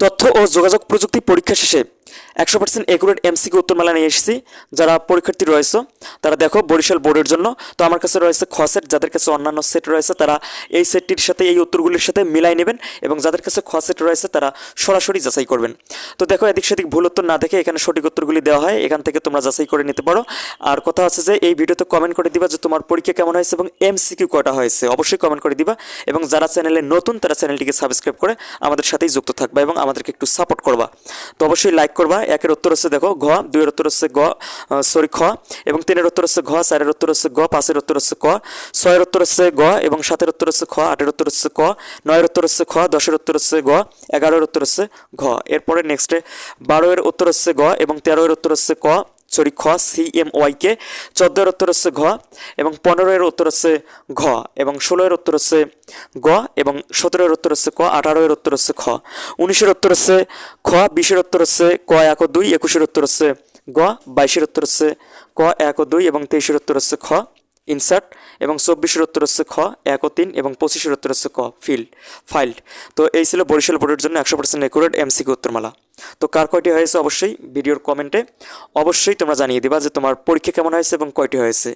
তথ্য ও যোগাযোগ প্রযুক্তি পরীক্ষা শেষে একশো পার্সেন্ট একুরেট এমসিকে উত্তরমালা নিয়ে এসেছি। যারা পরীক্ষার্থী রয়েছে, তারা দেখো বরিশাল বোর্ডের জন্য। তো আমার কাছে রয়েছে খ সেট যাদের কাছে অন্যান্য সেট রয়েছে, তারা এই সেটটির সাথে, এই উত্তরগুলির সাথে মিলাই নেবেন এবং যাদের কাছে খ সেট রয়েছে, তারা সরাসরি যাচাই করবেন। তো দেখো এদিক সেদিক ভুল উত্তর না দেখে এখানে সঠিক উত্তরগুলি দেওয়া হয়। এখান থেকে তোমরা যাচাই করে নিতে পারো। আর কথা আছে যে, এই ভিডিওতে কমেন্ট করে দিবা যে তোমার পরীক্ষা কেমন হয়েছে এবং এমসিকিউ কটা হয়েছে। অবশ্যই কমেন্ট করে দিবা এবং যারা চ্যানেলে নতুন, তারা চ্যানেলটিকে সাবস্ক্রাইব করে আমাদের সাথেই যুক্ত থাকবা এবং আমাদেরকে একটু সাপোর্ট করবা। তো অবশ্যই লাইক করবা একের উত্তর হচ্ছে দেখো ঘ দুইয়ের উত্তর হচ্ছে গ সরি খ এবং তিনের উত্তর হচ্ছে ঘ চারের উত্তর হচ্ছে গ পাঁচের উত্তর হচ্ছে ক ছয়ের উত্তর হচ্ছে গ এবং সাতের উত্তর হচ্ছে খ আটের উত্তর হচ্ছে ক নয়ের উত্তর হচ্ছে খ দশের উত্তর হচ্ছে গ এগারোর উত্তর হচ্ছে ঘ এরপরে নেক্সটে বারোয়ের উত্তর হচ্ছে গ এবং তেরোয়ের উত্তর হচ্ছে ক সরি খ সি এম ওয়াই ওয়াইকে চোদ্দোর উত্তর হচ্ছে ঘ এবং পনেরোয়ের উত্তর হচ্ছে ঘ এবং ষোলোয়ের উত্তর হচ্ছে গ এবং সতেরোর উত্তর হচ্ছে ক আঠারোয়ের উত্তর হচ্ছে খ উনিশের উত্তর হচ্ছে খ বিশের উত্তর হচ্ছে ক এক ও দুই একুশের উত্তর হচ্ছে গ বাইশের উত্তর হচ্ছে ক এক ও দুই এবং তেইশের উত্তর হচ্ছে খ ইনসার্ট এবং চব্বিশের উত্তর হচ্ছে খ এক ও তিন এবং পঁচিশের উত্তর হচ্ছে ক ফিল্ড ফাইল্ড তো এই ছিল বরিশাল বোর্ডের জন্য একশো পার্সেন্ট একুরেট এমসিকে উত্তরমালা তো কার কয়টি হয়েছে? অবশ্যই ভিডিওর কমেন্টে। অবশ্যই তোমরা জানিয়ে দিবা যে তোমার পরীক্ষা কেমন হয়েছে এবং কয়টি হয়েছে।